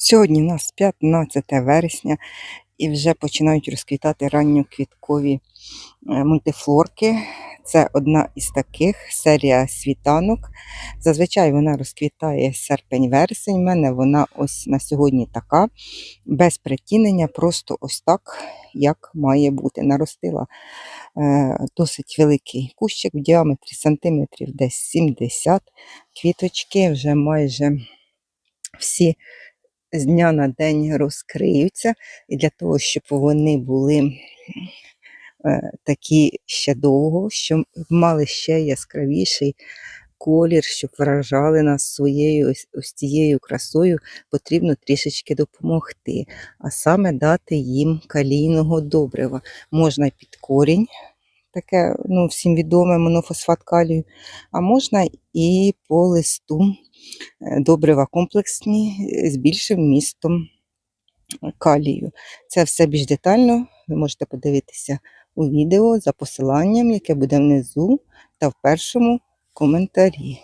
Сьогодні у нас 15 вересня і вже починають розквітати ранньоквіткові е, мультифлорки. Це одна із таких серія світанок. Зазвичай вона розквітає серпень-вересень. У мене вона ось на сьогодні така, без притінення, просто ось так, як має бути. Наростила е, досить великий кущик в діаметрі сантиметрів десь 70. Квіточки вже майже всі з дня на день розкриються, і для того, щоб вони були е, такі ще довго, щоб мали ще яскравіший колір, щоб вражали нас своєю ось, цією красою, потрібно трішечки допомогти, а саме дати їм калійного добрива. Можна під корінь, таке ну, всім відоме монофосфат калію, а можна і по листу добрива комплексні з більшим містом калію. Це все більш детально ви можете подивитися у відео за посиланням, яке буде внизу та в першому коментарі.